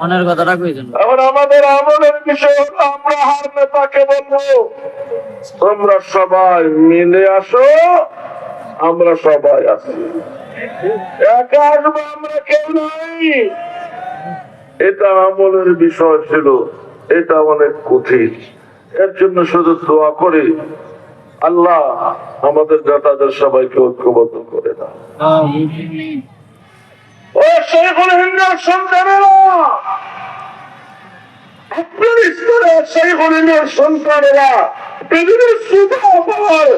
মনের কথাটা কইছেন এখন আমাদের আমলের বিষয় আমরা হার নেতাকে বলব তোমরা সবাই মিলে আসো আমরা সবাই আছি। একা আসব আমরা কেউ নাই। এটা আমলের বিষয় ছিল এটা অনেক কঠিন। এর জন্য শুধু দোয়া করি আল্লাহ আমাদের নেতাদের সবাইকে ঐক্যবদ্ধ করে দাও। ও শেখুল হিন্দার সন্তানেরা! আফগানিস্তানের শেখুল হিন্দার সন্তানেরা পৃথিবীর সুপার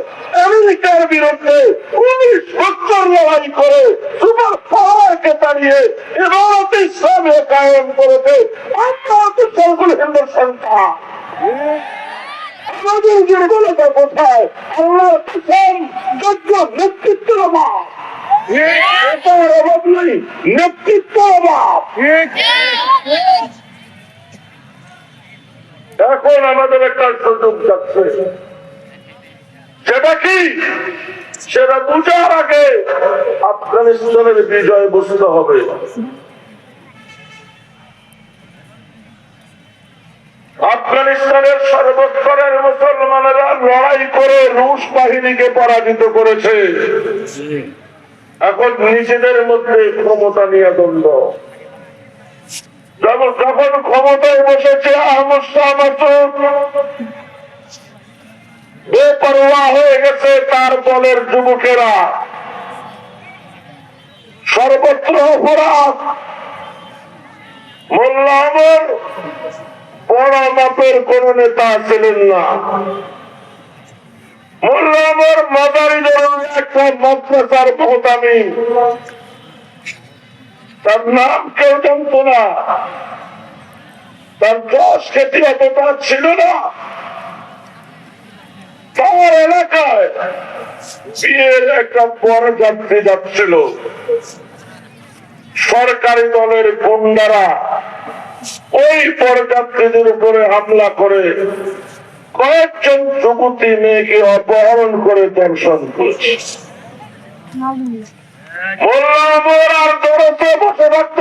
আমেরিকার বিরুদ্ধে উনিশ বছর লড়াই করে সুপার পাওয়ারকে তাড়িয়ে এভারত ইসলামে কায়েম করেছে। আমরা সন্তান। আমাদের দুর্বলতা কোথায়? আল্লাহ যোগ্য নেতৃত্ব অভাব নেতৃত্ব অভাব এখন আমাদের একটা সুযোগ যাচ্ছে সেটা কি সেটা বুঝার আগে আফগানিস্তানের বিজয় বুঝতে হবে আফগানিস্তানের সর্বস্তরের মুসলমানেরা লড়াই করে রুশ বাহিনীকে পরাজিত করেছে। এখন নিজেদের মধ্যে ক্ষমতা নিয়ে দ্বন্দ্ব। যখন ক্ষমতায় বসেছে আহমদ বেপরোয়া হয়ে গেছে তার দলের যুবকেরা। সর্বত্র অপরাধ। মোল্লা আমর বড় মাপের কোন নেতা ছিলেন না। মোল্লা আমর তার নাম কেউ জানতো না। তার দশ খেতে ছিল না। তার এলাকায় বিয়ের একটা বড় যাত্রী যাচ্ছিল। সরকারি দলের গুন্ডারা ওই পরযাত্রীদের উপরে হামলা করে কয়েকজন যুবতী মেয়েকে অপহরণ করে দর্শন করেছে।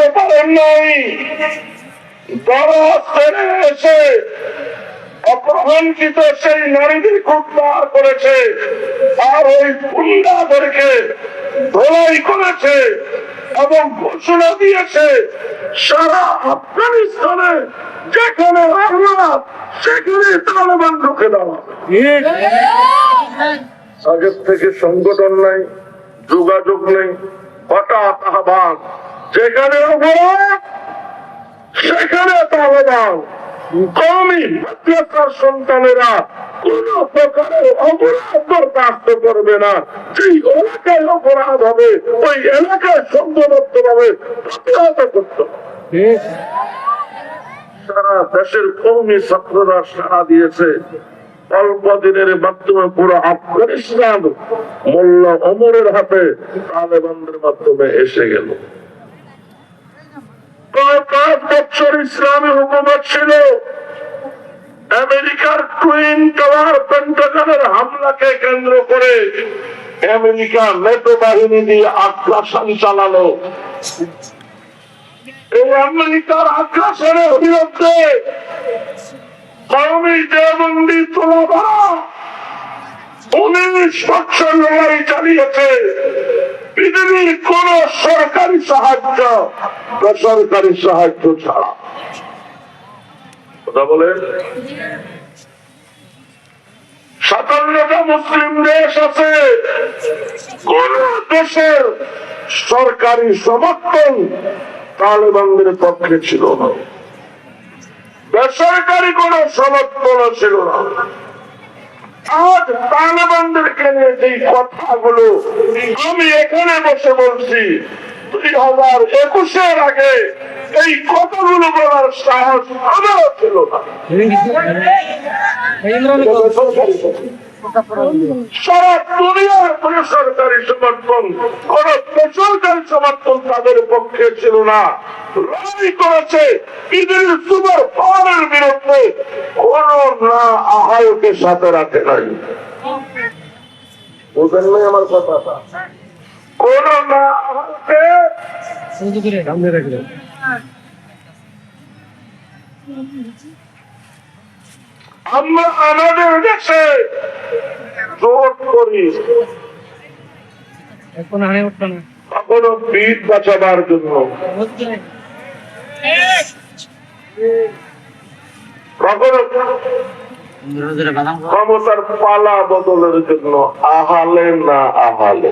পারেন নাই। এসে সেই নারীদের উদ্ধার করেছে। আর ওই গুন্ডাদেরকে ধোলাই করেছে এবং ঘোষণা দিয়েছে সারা আফগানিস্তানে যেখানে সেখানে তালেবান ঢুকে দেওয়া আগের থেকে সংগঠন নাই যোগাযোগ নেই হঠাৎ আহ্বান যেখানে সেখানে তালেবান। কমই মাদ্রাসার সন্তানেরা কোন প্রকারের অপরাধ বরদাস্ত করবে না। যেই এলাকায় অপরাধ হবে ওই এলাকায় সংঘবদ্ধ ভাবে প্রতিহত করতে হবে। সারা দেশের কৌমি ছাত্ররা সারা দিয়েছে। অল্প দিনের মাধ্যমে পুরো আফগানিস্তান মোল্লা অমরের হাতে তালেবানদের মাধ্যমে এসে গেল। পাঁচ বছর ইসলামী হুকুমত ছিল। আমেরিকার টুইন টাওয়ার পেন্টাগনের হামলাকে কেন্দ্র করে আমেরিকা নেটো বাহিনী দিয়ে আগ্রাসন চালালো। এই আমেরিকার উনিশ লড়াই চালিয়েছে। পৃথিবীর কোন সরকারি সাহায্য বেসরকারি সাহায্য ছাড়া। কথা বলেন। সাতান্নটা মুসলিম দেশ আছে। কোন দেশের সরকারি সমর্থন তালেবানদের পক্ষে ছিল না। বেসরকারি কোন সমর্থন ছিল না। আজ তালেবানদেরকে নিয়ে যে কথাগুলো আমি এখানে বসে বলছি দুই হাজার একুশের আগে এই কথাগুলো বলার সাহস আমারও ছিল না। সারা দুনিয়ার কোন সরকারি সমর্থন কোন বেসরকারি সমর্থন তাদের পক্ষে ছিল না। লড়াই করেছে ঈদের সুপার পাওয়ারের বিরুদ্ধে। কোন না আহায়কের সাথে রাখে নাই। বুঝেন নাই আমার কথাটা? কোন না আহায়কে আমরা আমাদের দেশে জোট করি। কখনো বাঁচাবার জন্য। কখনো ক্ষমতার পালা বদলের জন্য আহালে না আহালে।